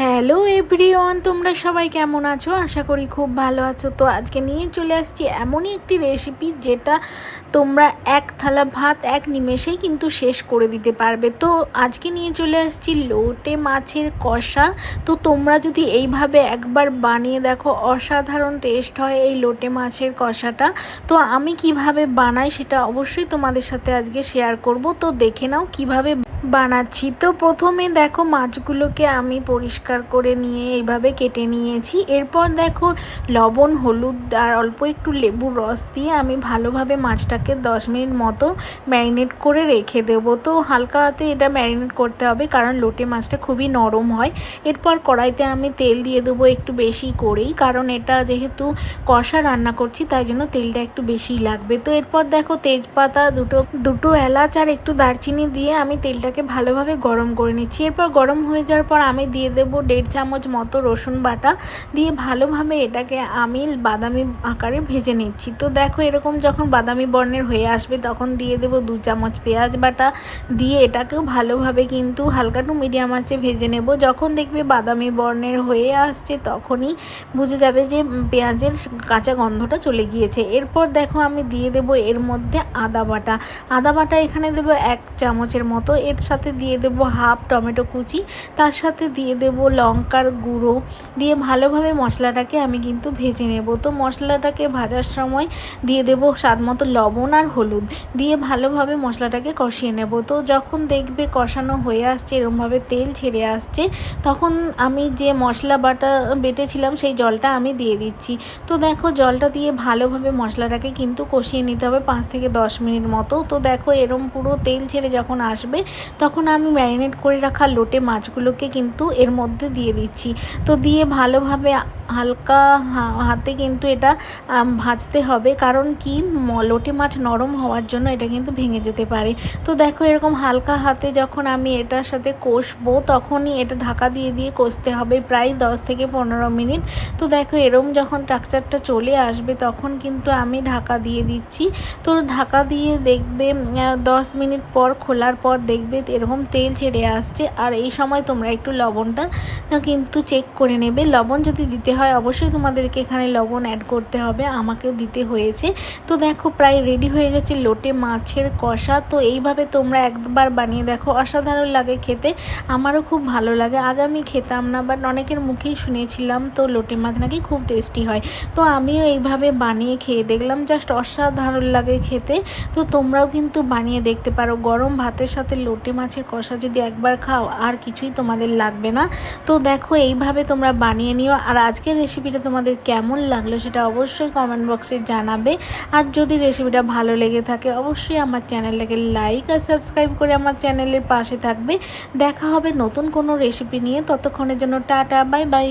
Hello everyone তোমরা সবাই কেমন আছো? আশা করি খুব ভালো আছো। তো আজকে নিয়ে চলে আসছি এমনই একটি রেসিপি যেটা তোমরা এক থালা ভাত, এক নিমেষেই কিন্তু শেষ করে দিতে পারবে। তো আজকে নিয়ে চলে আসছি লোটে মাছের কষা। তো তোমরা যদি এইভাবে একবার বানিয়ে দেখো, অসাধারণ টেস্ট হয় এই লোটে মাছের কষাটা। তো আমি কীভাবে বানাই সেটা অবশ্যই তোমাদের সাথে আজকে শেয়ার করব। তো দেখে নাও কীভাবে বানাচ্ছি। তো প্রথমে দেখো মাছগুলোকে আমি পরিষ্কার করে নিয়ে এইভাবে কেটে নিয়েছি। এরপর দেখো লবণ, হলুদ আর অল্প একটু লেবুর রস দিয়ে আমি ভালোভাবে মাছটাকে দশ মিনিট মতো ম্যারিনেট করে রেখে দেব। তো হালকা হাতে এটা ম্যারিনেট করতে হবে কারণ লোটে মাছটা খুবই নরম হয়। এরপর কড়াইতে আমি তেল দিয়ে দেবো একটু বেশি করেই কারণ এটা যেহেতু কষা রান্না করছি তাই জন্য তেলটা একটু বেশি লাগবে। তো এরপর দেখো তেজপাতা দুটো দুটো এলাচ আর একটু দারচিনি দিয়ে আমি তেলটাকে এটাকে ভালোভাবে গরম করে নিচ্ছি। এরপর গরম হয়ে যাওয়ার পর আমি দিয়ে দেবো দেড় চামচ মতো রসুন বাটা। দিয়ে ভালোভাবে এটাকে আমি বাদামি আকারে ভেজে নিচ্ছি। তো দেখো এরকম যখন বাদামি বর্ণের হয়ে আসবে তখন দিয়ে দেবো দু চামচ পেঁয়াজ বাটা। দিয়ে এটাকেও ভালোভাবে কিন্তু হালকা টু মিডিয়াম আছে ভেজে নেব। যখন দেখবে বাদামি বর্ণের হয়ে আসছে তখনই বুঝে যাবে যে পেঁয়াজের কাঁচা গন্ধটা চলে গিয়েছে। এরপর দেখো আমি দিয়ে দেব এর মধ্যে আদা বাটা। আদা বাটা এখানে দেবো এক চামচের মতো। এর সাথে দিয়ে দেব হাফ টমেটো কুচি, তার সাথে দিয়ে দেব লঙ্কার গুঁড়ো, দিয়ে ভালোভাবে মশলাটাকে আমি কিন্তু ভেজে নেব। তো মশলাটাকে ভাজার সময় দিয়ে দেব স্বাদ মতো লবণ আর হলুদ, দিয়ে ভালোভাবে মশলাটাকে কষিয়ে নেব। তো যখন দেখবে কষানো হয়ে আসছে, এরমভাবে তেল ছেড়ে আসছে, তখন আমি যে মশলা বাটা বেটেছিলাম, সেই জলটা আমি দিয়ে দিচ্ছি। তো দেখো জলটা দিয়ে ভালোভাবে মশলাটাকে কিন্তু কষিয়ে নিতে হবে পাঁচ থেকে দশ মিনিট মতো। তো দেখো এরম পুরো তেল ছেড়ে যখন আসবে তখন আমি ম্যারিনেট করে রাখা লোটে মাছগুলোকে কিন্তু এর মধ্যে দিয়ে দিচ্ছি। তো দিয়ে ভালোভাবে হালকা হাতে কিন্তু এটা ভাজতে হবে। কারণ কি? লোটে মাছ নরম হওয়ার জন্য এটা কিন্তু ভেঙে যেতে পারে। তো দেখো এরকম হালকা হাতে যখন আমি এটার সাথে কষবো, তখনই এটা ঢাকা দিয়ে দিয়ে কষতে হবে প্রায় দশ থেকে পনেরো মিনিট। তো দেখো এরম যখন ট্রাকচারটা চলে আসবে, তখন কিন্তু আমি ঢাকা দিয়ে দিচ্ছি। তো ঢাকা দিয়ে দেখবে দশ মিনিট পর খোলার পর দেখবে এরকম তেল ছেড়ে আসছে। আর এই সময় তোমরা একটু লবণটা কিন্তু চেক করে নেবে। লবণ যদি দিতে হয়, অবশ্যই তোমাদেরকে এখানে লবণ অ্যাড করতে হবে। আমাকেও দিতে হয়েছে। তো দেখো, প্রায় রেডি হয়ে গেছে লোটে মাছের কষা। তো এইভাবে তোমরা একবার বানিয়ে দেখো, অসাধারণ লাগে খেতে। আমারও খুব ভালো লাগে। আগে আমি খেতাম না বাট অনেকের মুখেই শুনেছিলাম, তো লোটে মাছ নাকি খুব টেস্টি হয়। তো আমিও এইভাবে বানিয়ে খেয়ে দেখলাম জাস্ট অসাধারণ লাগে খেতে। তো তোমরাও কিন্তু বানিয়ে দেখতে পারো। গরম ভাতের সাথে লোটে মাছের কষা যদি একবার খাও, আর কিছুই তোমাদের লাগবে না। তো দেখো, এইভাবে তোমরা বানিয়ে নিও। আর আজকের রেসিপিটা তোমাদের কেমন লাগল সেটা অবশ্যই কমেন্ট বক্সে জানাবে। আর যদি রেসিপিটা ভালো লেগে থাকে, অবশ্যই আমার চ্যানেলটাকে লাইক আর সাবস্ক্রাইব করে আমার চ্যানেলের পাশে থাকবে। দেখা হবে নতুন কোনো রেসিপি নিয়ে। ততক্ষণের জন্য টাটা বাই বাই